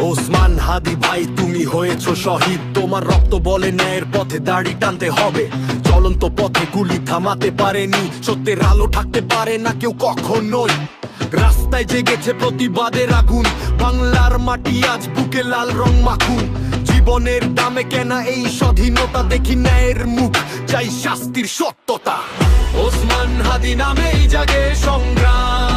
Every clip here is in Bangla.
ওসমান হাদি ভাই, তুমি হয়েছো শহীদ। তোমার রক্ত বলে ন্যায়ের পথে দাড়ি টানতে হবে। চলন্ত পথে গুলি থামাতে পারেনি। সত্যের আলো থাকতে পারে না কেউ কখনোই। রাস্তায় জেগেছে প্রতিবাদের আগুন। বাংলার মাটি আজ বুকে লাল রং মাখুন। জীবনের দামে কেনা এই স্বাধীনতা দেখি ন্যায়ের মুখ। চাই শাস্তির সত্যতা। ওসমান হাদি নামেই জাগে সংগ্রাম।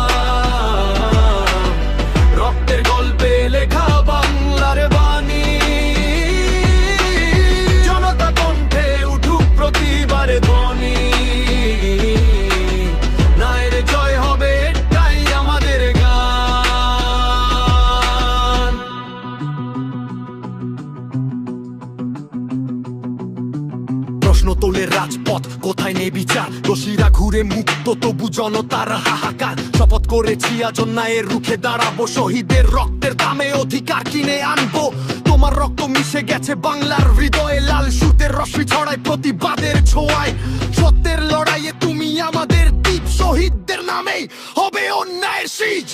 প্রশ্ন তোলে রাজপথ, কোথায় নেই বিচার দোষীরা ঘুরে মুক্ত, তবু জনতার হাহাকার। শপথ করেছি, আজ অন্যায়ের রুখে দাঁড়াবো। শহীদের রক্তের দামে অধিকার কিনে আনব। তোমার রক্ত মিশে গেছে বাংলার হৃদয়ে, লাল সুতের রশ্মি ছড়ায় প্রতিবাদের ছোঁয়ায়। সত্যের লড়াইয়ে তুমি আমাদের দ্বীপ শহীদদের নামেই হবে অন্যায়ের সিজ।